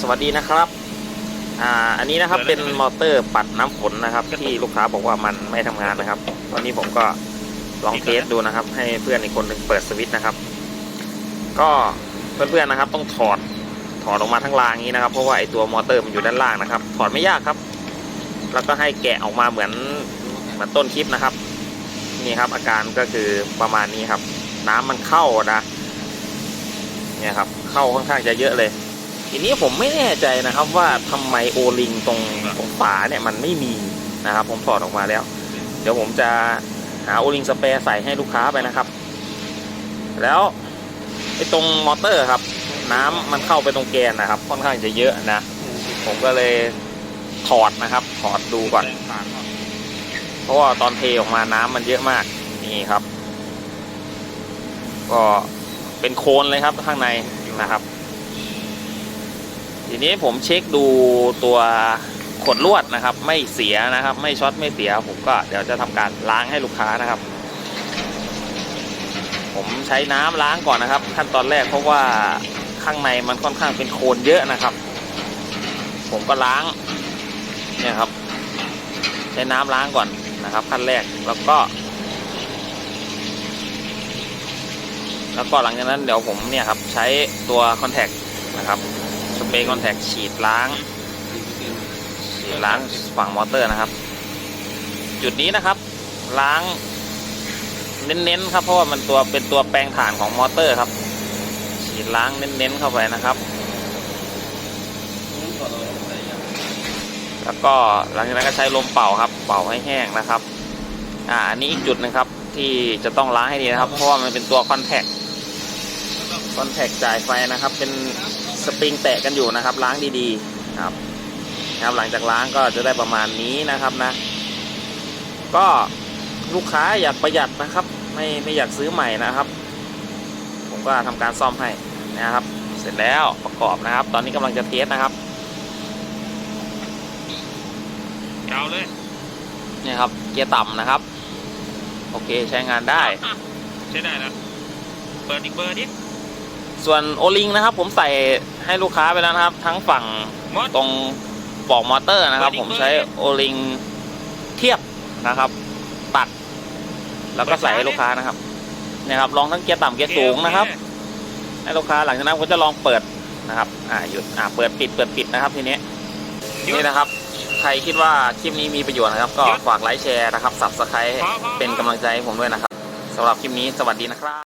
สวัสดีนะครับ อ่า อันนี้นะครับเป็นมอเตอร์ปัดน้ำฝนนะครับ ที่ลูกค้าบอกว่ามันไม่ทำงานนะครับ ตอนนี้ผมก็ลองเทสดูนะครับ ให้เพื่อนอีกคนหนึ่งเปิดสวิตช์นะครับ ก็เพื่อนๆนะครับ ต้องถอดถอดออกมาทั้งรางนี้นะครับ เพราะว่าไอตัวมอเตอร์มันอยู่ด้านล่างนะครับ ถอดไม่ยากครับ แล้วก็ให้แกะออกมาเหมือนเหมือนต้นคลิปนะครับ นี่ครับ อาการก็คือประมาณนี้ครับ น้ำมันเข้านะ เนี่ยครับ เข้าค่อนข้างจะเยอะเลย ทีนี้ผมไม่แน่ใจนะครับว่าทำไมโอลิงตรงตรงฝาเนี่ยมันไม่มีนะครับ ผมถอดออกมาแล้ว เดี๋ยวผมจะหาโอลิงสเปร์ใส่ให้ลูกค้าไปนะครับ แล้วไอ้ตรงมอเตอร์ครับ น้ำมันเข้าไปตรงแกนนะครับ ค่อนข้างจะเยอะนะ ผมก็เลยถอดนะครับถอดดูก่อน เพราะว่าตอนเทออกมาน้ำมันเยอะมากนี่ครับ ก็เป็นโคลนเลยครับข้างในนะครับ ทีนี้ผมเช็คดูตัวขดลวดนะครับ ไม่เสียนะครับ ไม่ช็อตไม่เสีย ผมก็เดี๋ยวจะทำการล้างให้ลูกค้านะครับ ผมใช้น้ำล้างก่อนนะครับ ขั้นตอนแรกเพราะว่าข้างในมันค่อนข้างเป็นโคลนเยอะนะครับ ผมก็ล้างเนี่ยครับ ใช้น้ำล้างก่อนนะครับ ขั้นแรกแล้วก็ แล้วก็หลังจากนั้นเดี๋ยวผมเนี่ยครับใช้ตัวคอนแทคนะครับ เปรย์คอนแทคฉีดล้าง ฉีดล้างฝั่งมอเตอร์นะครับ จุดนี้นะครับล้างเน้นๆครับเพราะว่ามันตัวเป็นตัวแปลงฐานของมอเตอร์ครับ ฉีดล้างเน้นๆเข้าไปนะครับ แล้วก็หลังจากนั้นก็ใช้ลมเป่าครับ เป่าให้แห้งนะครับ อ่าอันนี้อีกจุดนึงครับที่จะต้องล้างให้ดีนะครับ เพราะว่ามันเป็นตัวคอนแทคคอนแทคจ่ายไฟนะครับ เป็น สปริงแตะกันอยู่นะครับ ล้างดีๆครับนะครับ หลังจากล้างก็จะได้ประมาณนี้นะครับนะ ก็ลูกค้าอยากประหยัดนะครับ ไม่ไม่อยากซื้อใหม่นะครับ ผมก็ทำการซ่อมให้นะครับ เสร็จแล้วประกอบนะครับ ตอนนี้กำลังจะเทสนะครับยาวเลยเนี่ยครับ เกียร์ต่ำนะครับ โอเคใช้งานได้ ใช้ได้แล้วเปิดอีกเบอร์ดิ ส่วนโอลิงนะครับ ผมใส่ให้ลูกค้าไปแล้วนะครับ ทั้งฝั่งมดตรงปลอกมอเตอร์นะครับ ผมใช้โอลิงเทียบนะครับ ตัด แล้วก็ใส่ให้ลูกค้านะครับเนี่ยครับลองทั้งเกียร์ต่ำเกียร์สูงนะครับ ให้ลูกค้าหลังจากนั้นผมจะลองเปิดนะครับ อ่าหยุดอ่าเปิดปิดเปิดปิดนะครับทีนี้นี่นะครับใครคิดว่าคลิปนี้มีประโยชน์นะครับ ก็ฝากไลค์แชร์นะครับสับสไครต์เป็นกำลังใจให้ผมด้วยนะครับสำหรับคลิปนี้สวัสดีนะครับ